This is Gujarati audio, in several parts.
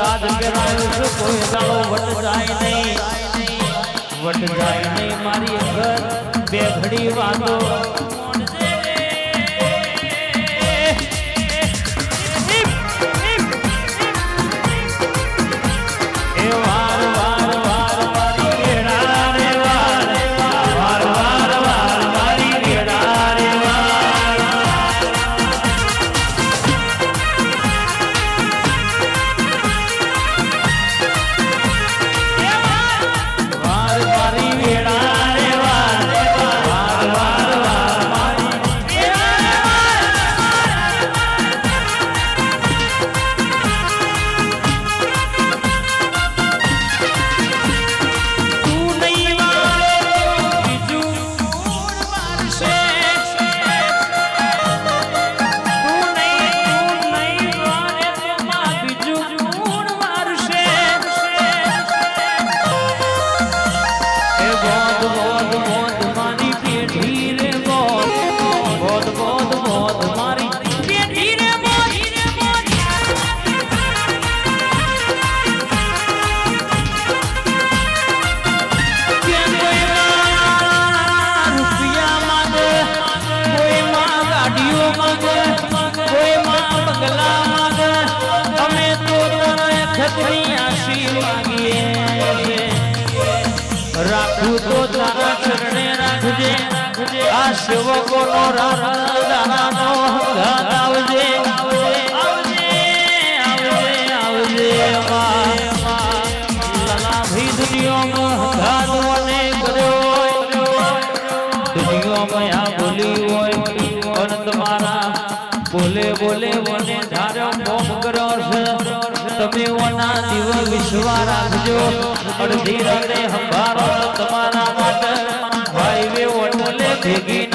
તાજ પહેરાયો છે કોઈ દાડો વટ જાય નહીં. વટ જાય નહીં મારી ઘર બે ઘડી વાંધો. ચરણે રાખજે આ બોલી હોય પણ તમારા બોલે બોલે મને વિશ્વા રાખજો અડધી રાતે હંભારો તમારા માટે. હાઈવે ઓટલે ભેગી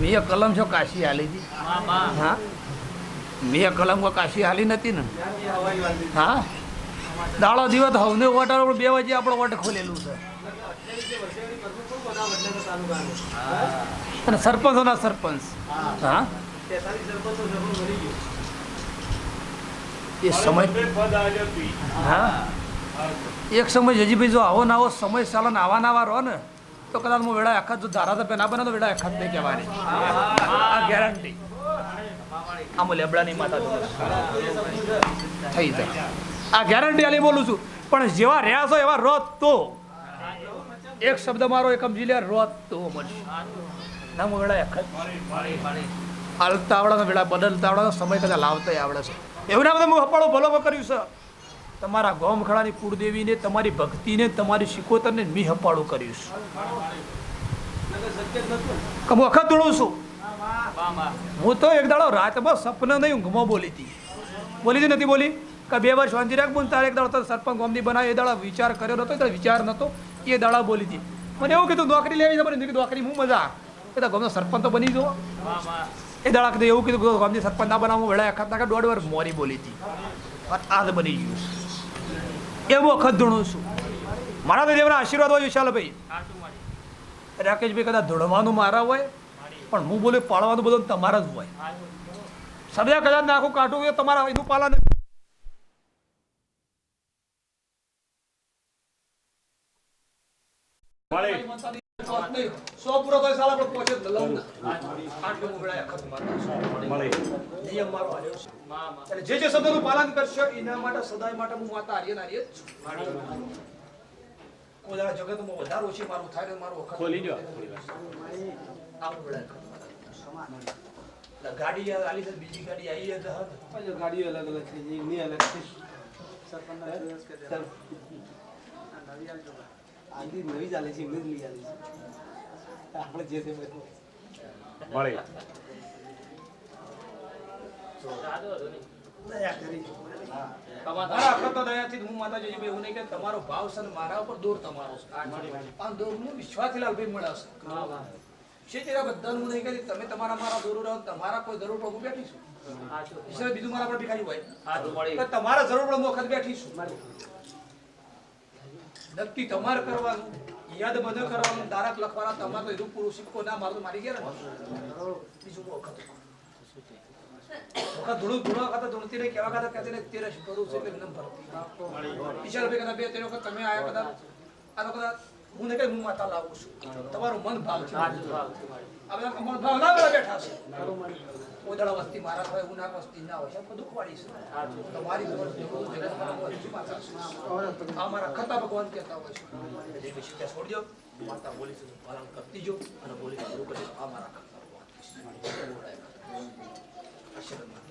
મેં કલમ છો, કાશી હાલી હતી. હા? મેં કલમ કો કાશી હાલી નથી ને. હા? દાડો દિવસ હવને વોટર બે વાગે આપણો વોટ ખોલેલું છે. અને સરપંચોના સરપંચ. હા? એ સમય હા? એક સમય જજીભાઈ જો આવો ના આવો સમય ચાલન આવા ના આવા રહો ને. તો કદાચ હું વેળા આખા જો ધારાસભ્ય ના બને તો વેળા આખા જ નહીં કહેવાની. આ ગેરંટી આમ લેબડાની માતા થઈ જાય. આ ગેરંટી આલી બોલું છું. પણ જેવા રહ્યા છો એવા રોત તો. એક શબ્દ મારો એક સમજી લે રોત તો મળશે. ના હું વેળા આખા હાલતા આવડે વેળા બદલતા આવડે સમય કદાચ લાવતા આવડે છે. એવું ના બધા હું હપાળો ભલો કર્યું છે. તમારા ગોમખડાની કુળદેવીને, તમારી ભક્તિને, તમારી શિકોતરને મી હપાળું કર્યું છે હું વખત દોડું છું. હું તો એક દાડો રાતમાં સપના નહીં ઊંઘમાં બોલી હતી. બોલી હતી નથી બોલી? કે બે વર્ષ શાંતિ રાખ બોલ તારે એક દાડો સરપંચ ગોમની બનાવી, એ દાડા વિચાર કર્યો નતો, એ વિચાર નતો, એ દાડા બોલી હતી. મને એવું કીધું, નોકરી લેવી મને. કીધું, નોકરી હું મજા. એ ગોમનો સરપંચ તો બની જુઓ એ દાડા કીધું, એવું કીધું, ગોમની સરપંચ ના બનાવું. વેળા ના દોઢ વાર મોરી બોલી હતી. આ બની ગયું. એવો વખત ધૂણું છું મારા દેવના આશીર્વાદ હોય વિશાલભાઈ રાકેશભાઈ કદાચ ધોળવાનું મારા હોય, પણ હું બોલે પાળવાનું બધું તમારા જ હોય સદા કદાચ નાખું કાઢું એ તમારા એનું પાલન Valeu. સો પૂરો તો સાલા પણ જે જે શબ્દોનું પાલન કરશો એના માટે સદાય માટે હું? માતા આર્ય નાર્ય કોદા જગતમાં વધારે ઓછી મારું થાય મારું વખત ખોલી જો આ ઉગડાય ગાડી આલી છે બીજી ગાડી આવી છે ગાડી અલગ અલગ થઈ ની અલગ છે સરપંચ આંધી નવી ચાલે છે એમને જ લઈ આવી છે. આપણે જે તે મળી હું. તમારો ભાવ છે મારા ઉપર દોર તમારો દૂરનું વિશ્વાસથી લાલભાઈ મળાશે છે. બધાનું હું નહીં કરી તમે તમારા મારા દૂર તમારા કોઈ જરૂર પર હું બેઠી છું. બીજું મારા પર ભિખારી હોય. તમારા જરૂર પર હું વખત બેઠી છું. નક્કી તમારે કરવાનું. યાદ બધે કરવાનું. તારક લખવાના તમારે તો એનું પૂરું સિક્કો ના મારું મારી ગયા ને? બીજું વખત. વખત ધૂળું ધૂળા ખાતા ધૂળતી રહી કેવા ખાતા કહેતી છે એમને ભરતી ઈશ્વર ભાઈ કદાચ બે ત્રણ વખત તમે આયા કદાચ. આ વખત કદાચ હું નહીં કઈ હું માતા લાવું છું? તમારું મન ભાવ છે. આ મન ભાવ ના બધા બેઠા છે. ઓદળા વસ્તી મારા હોય એવું ના વસ્તી ના હોય બધું છે. તમારી માતા છે? આ મારા ખતા ભગવાન કહેતા હોય છે. જે વિશે છોડજો. માતા બોલી છે પાલન કરતી જો અને બોલી શરૂ કરજો આ મારા ખતા ભગવાન. આશીર્વાદ.